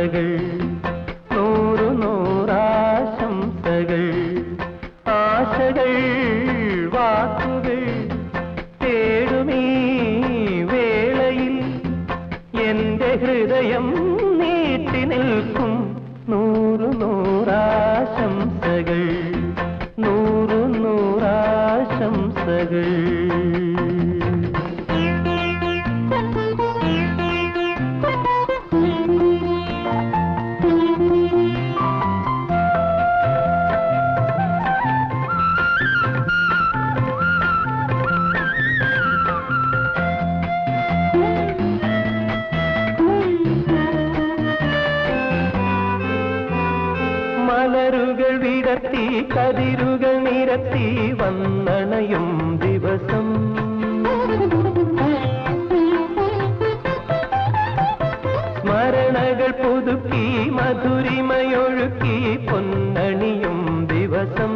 ആശംസകൾ നൂറു നൂറാശംസകൾ ആശകൾ വാക്കുകൾ തേടുമീ വേളയിൽ എന്റെ ഹൃദയം നീട്ടി നിൽക്കും. നൂറു നൂറാശംസകൾ നൂറു നൂറാശംസകൾ. മലരുകൾ വിടർത്തി കതിരുകൾ നിരത്തി വന്നണയും ദിവസം. സ്മരണകൾ പുതുക്കി മധുരിമയൊഴുക്കി പൊന്നണിയും ദിവസം.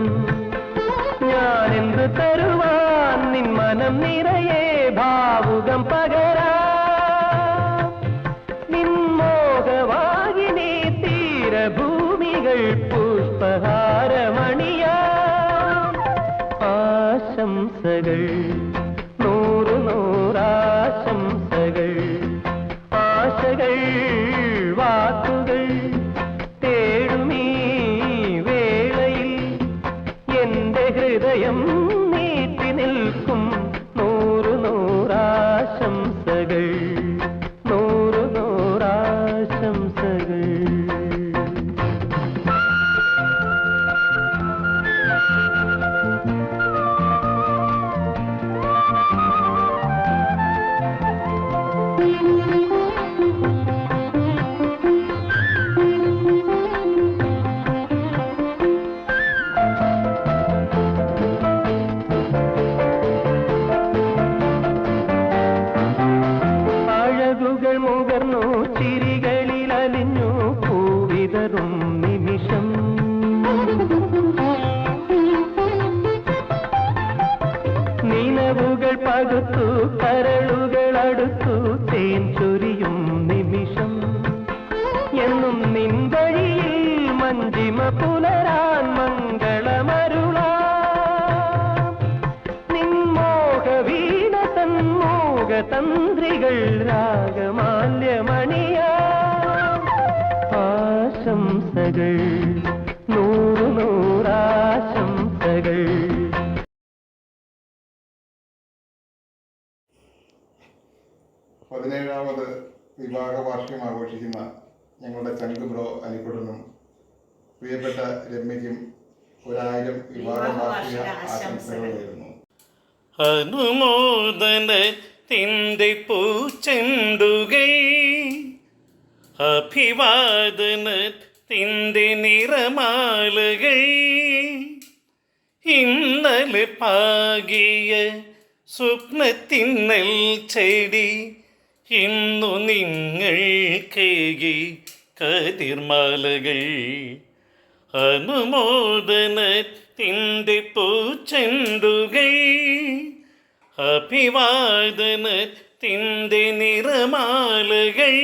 ഞാനെന്ത് തരുവാൻ നിൻ മനം നിറയെ ഭാവുകം പകരാ ആശംസകൾ നൂറു നൂറാശംസകൾ दरों में പതിനേഴാമത് വിവാഹ വാർഷികം ആഘോഷിക്കുന്ന ഞങ്ങളുടെ ചങ്ക് ബ്രോ അനിക്കുട്ടനും പ്രിയപ്പെട്ട രമ്യയ്ക്കും ഒരായിരം വിവാഹ വാർഷിക ആശംസകൾ. നേരുന്നു അഭിവാദന അഭിവാദനത്തിന്റെ നിറമാലകൾ. ഇന്നലെ പാകിയ സ്വപ്നത്തിന്നൽ ചെടി ഇന്നു നിങ്ങൾ കേകി കതിർമാലകൾ അനുമോദനത്തിന്റെ പൂച്ചെണ്ടുകൾ അഭിവാദനത്തിന്റെ നിറമാലകൾ.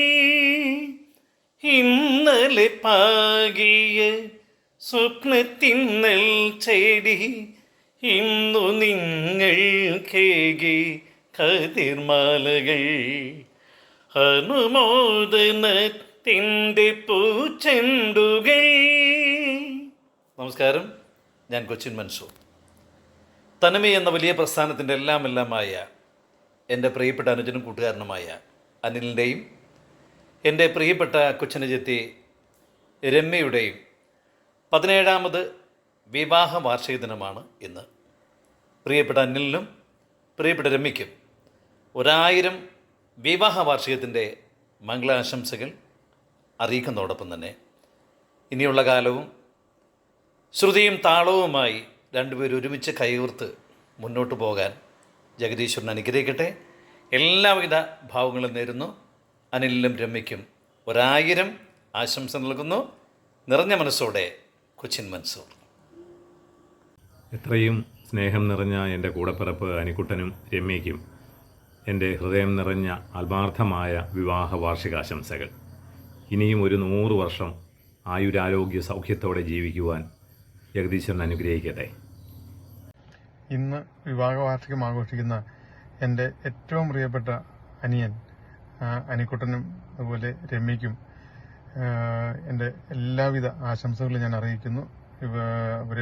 ഇന്നലെ പാകിയ സ്വപ്നത്തിന്നൽ ചെടി ഇന്നു നിങ്ങൾ കേകി കതിർമാലകൾ. അനുമോദനത്തിന്റെ പൂച്ചെണ്ടുകൾ. നമസ്കാരം ഞാൻ കൊച്ചിൻ മൻസൂർ തനിമ എന്ന വലിയ പ്രസ്ഥാനത്തിന്റെ എല്ലാം എല്ലാമായ എന്റെ പ്രിയപ്പെട്ട അനുജനും കൂട്ടുകാരനുമായ അനിലിന്റെയും എന്റെ പ്രിയപ്പെട്ട കൊച്ചനുജത്തി രമ്യയുടെയും പതിനേഴാമത് വിവാഹ വാർഷിക ദിനമാണ് ഇന്ന്. പ്രിയപ്പെട്ട അനിലിനും പ്രിയപ്പെട്ട രമ്യയ്ക്കും ഒരായിരം വിവാഹ വാർഷികത്തിന്റെ മംഗളാശംസകൾ അറിയിക്കുന്നതോടൊപ്പം തന്നെ ഇനിയുള്ള കാലവും ശ്രുതിയും താളവുമായി രണ്ടുപേരും ഒരുമിച്ച് കൈകോർത്ത് മുന്നോട്ട് പോകാൻ ജഗദീശ്വരൻ അനുഗ്രഹിക്കട്ടെ. എല്ലാവിധ ഭാവങ്ങളും നേരുന്നു. അനിലും രമ്യയ്ക്കും ഒരായിരം ആശംസ നൽകുന്നു. നിറഞ്ഞ മനസ്സോടെ കൊച്ചിൻ മൻസൂർ. ഇത്രയും സ്നേഹം നിറഞ്ഞ എന്റെ കൂടപ്പിറപ്പ് അനിക്കുട്ടനും രമ്യയ്ക്കും എന്റെ ഹൃദയം നിറഞ്ഞ ആത്മാർത്ഥമായ വിവാഹ വാർഷികാശംസകൾ. ഇനിയും ഒരു നൂറ് വർഷം ആയുരാരോഗ്യ സൗഖ്യത്തോടെ ജീവിക്കുവാൻ ജഗദീശ്വരൻ അനുഗ്രഹിക്കട്ടെ. ഇന്ന് വിവാഹ വാർഷികം ആഘോഷിക്കുന്ന എന്റെ ഏറ്റവും പ്രിയപ്പെട്ട അനിയൻ അനിക്കുട്ടനും അതുപോലെ രമ്യയ്ക്കും എന്റെ എല്ലാവിധ ആശംസകളും ഞാൻ അറിയിക്കുന്നു. ഇവ അവർ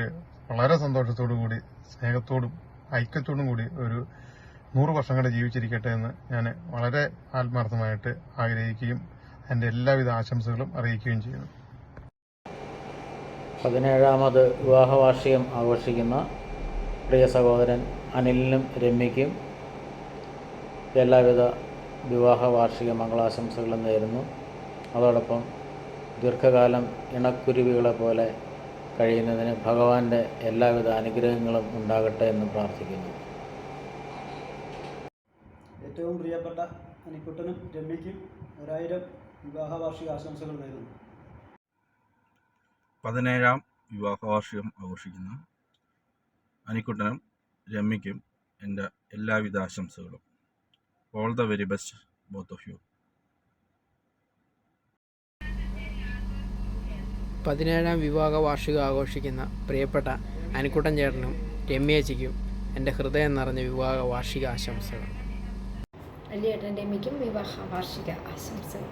വളരെ സന്തോഷത്തോടു കൂടി സ്നേഹത്തോടും ഐക്യത്തോടും കൂടി ഒരു നൂറ് വർഷം കൂടെ ജീവിച്ചിരിക്കട്ടെ എന്ന് ഞാൻ വളരെ ആത്മാർത്ഥമായിട്ട് ആഗ്രഹിക്കുകയും എന്റെ എല്ലാവിധ ആശംസകളും അറിയിക്കുകയും ചെയ്യുന്നു. പതിനേഴാമത് വിവാഹവാർഷികം ആഘോഷിക്കുന്ന പ്രിയ സഹോദരൻ അനിലിനും രമ്യയ്ക്കും എല്ലാവിധ വിവാഹ വാർഷിക മംഗളാശംസകളും നേരുന്നു. അതോടൊപ്പം ദീർഘകാലം ഇണക്കുരുവികളെ പോലെ കഴിയുന്നതിന് ഭഗവാന്റെ എല്ലാവിധ അനുഗ്രഹങ്ങളും ഉണ്ടാകട്ടെ എന്ന് പ്രാർത്ഥിക്കുന്നു. ഏറ്റവും പ്രിയപ്പെട്ട അനിക്കുട്ടനും രമ്യയ്ക്കും ഒരായിരം വിവാഹ വാർഷിക ആശംസകൾ നേരുന്നു. പതിനേഴാം വിവാഹ വാർഷികം ആഘോഷിക്കുന്ന അനിക്കുട്ടനും രമ്യയ്ക്കും എന്റെ എല്ലാവിധ ആശംസകളും. All the very best both of you പതിനേഴാം വിവാഹ വാർഷികം ആഘോഷിക്കുന്ന പ്രിയപ്പെട്ട അനിക്കുട്ടൻ ചേട്ടനും രമ്യേച്ചിക്കും എന്റെ ഹൃദയം നിറഞ്ഞ വിവാഹ വാർഷിക ആശംസകൾ. വലിയേട്ടന്റെ അമ്മയ്ക്കും വിവാഹ വാർഷിക ആശംസകൾ.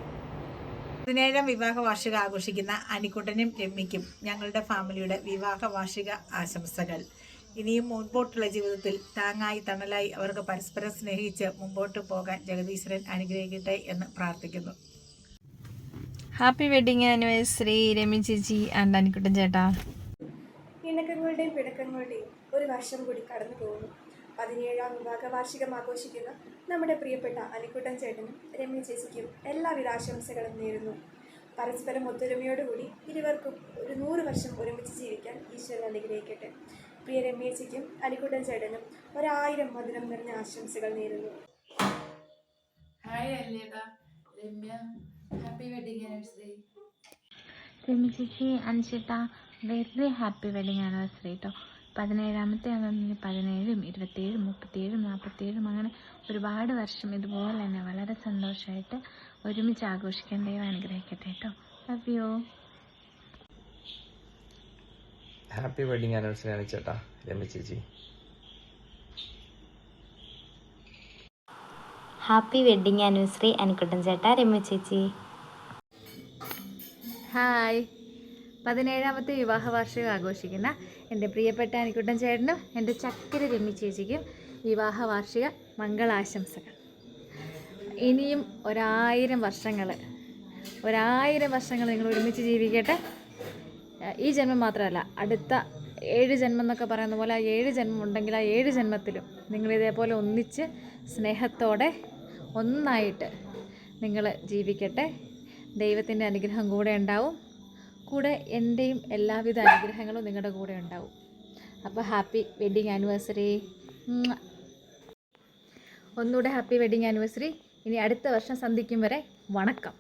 പതിനേഴാം വിവാഹ വാർഷിക ആഘോഷിക്കുന്ന അനിക്കുട്ടനും രമ്മിക്കും ഞങ്ങളുടെ ഫാമിലിയുടെ വിവാഹ വാർഷിക ആശംസകൾ. ഇനിയും മുൻപോട്ടുള്ള ജീവിതത്തിൽ താങ്ങായി തണലായി അവർക്ക് പരസ്പരം സ്നേഹിച്ച് മുമ്പോട്ട് പോകാൻ ജഗദീശ്വരൻ അനുഗ്രഹിക്കട്ടെ എന്ന് പ്രാർത്ഥിക്കുന്നു. ഹാപ്പി വെഡിങ് ആനിവേഴ്സറി രമി ചേച്ചി ആൻഡ് അനിക്കുട്ടൻ ചേട്ടാ. ഇണക്കങ്ങളുടെയും പിണക്കങ്ങളുടെയും ഒരു വർഷം കൂടി കടന്നു പോകുന്നു. പതിനേഴാം വിവാഹ വാർഷികം ആഘോഷിക്കുന്ന നമ്മുടെ പ്രിയപ്പെട്ട അലിക്കുട്ടൻ ചേട്ടനും രമ്യ ചേച്ചിക്കും എല്ലാവിധ ആശംസകളും നേരുന്നു. പരസ്പരം ഒത്തൊരുമയോടുകൂടി ഇരുവർക്കും ഒരു നൂറ് വർഷം ഒരുമിച്ച് ജീവിക്കാൻ ഈശ്വരൻ അനുഗ്രഹിക്കട്ടെ. പ്രിയ രമ്യേച്ചിക്കും അലിക്കുട്ടൻ ചേട്ടനും ഒരായിരം മധുരം നിറഞ്ഞ ആശംസകൾ നേരുന്നു. Hi അല്ലേട്ടാ Ramya happy wedding anniversary. Ramya ചേച്ചി അനുചേട്ട വെരി ഹാപ്പി വെഡിങ് ആനിവേഴ്സറി കേട്ടോ പതിനേഴാമത്തെ ആകുന്നതിന് പതിനേഴും ഇരുപത്തേഴും മുപ്പത്തേഴും നാൽപ്പത്തേഴും അങ്ങനെ ഒരുപാട് വർഷം ഇതുപോലെ തന്നെ വളരെ സന്തോഷമായിട്ട് ഒരുമിച്ച് ആഘോഷിക്കാൻ ദൈവം അനുഗ്രഹിക്കട്ടെ കേട്ടോ love you happy wedding anniversary ആണ് ചേട്ടാ ചേച്ചി. ഹാപ്പി വെഡിങ് ആനിവേഴ്സറി അനിക്കുട്ടൻ ചേട്ടാ രമ്യ ചേച്ചി. ഹായ് പതിനേഴാമത്തെ വിവാഹ വാർഷികം ആഘോഷിക്കുന്ന എന്റെ പ്രിയപ്പെട്ട അനിക്കുട്ടൻ ചേട്ടനും എന്റെ ചക്കര രമ്മി ചേച്ചിക്കും വിവാഹ വാർഷിക മംഗളാശംസകൾ. ഇനിയും ഒരായിരം വർഷങ്ങൾ ഒരായിരം വർഷങ്ങൾ നിങ്ങൾ ഒരുമിച്ച് ജീവിക്കട്ടെ. ഈ ജന്മം മാത്രമല്ല അടുത്ത ഏഴ് ജന്മം എന്നൊക്കെ പറയുന്ന പോലെ ആ ഏഴ് ജന്മം ഉണ്ടെങ്കിൽ ആ ഏഴ് ജന്മത്തിലും നിങ്ങൾ ഇതേപോലെ ഒന്നിച്ച് സ്നേഹത്തോടെ ഒന്നായിട്ട് നിങ്ങൾ ജീവിക്കട്ടെ. ദൈവത്തിന്റെ അനുഗ്രഹം കൂടെ ഉണ്ടാവും. കൂടെ എന്റെയും എല്ലാവിധ അനുഗ്രഹങ്ങളും നിങ്ങളുടെ കൂടെ ഉണ്ടാവും. അപ്പോൾ ഹാപ്പി വെഡിങ് ആനിവേഴ്സറി. ഒന്നുകൂടെ ഹാപ്പി വെഡിങ് ആനിവേഴ്സറി. ഇനി അടുത്ത വർഷം സന്ധിക്കും വരെ വണക്കം.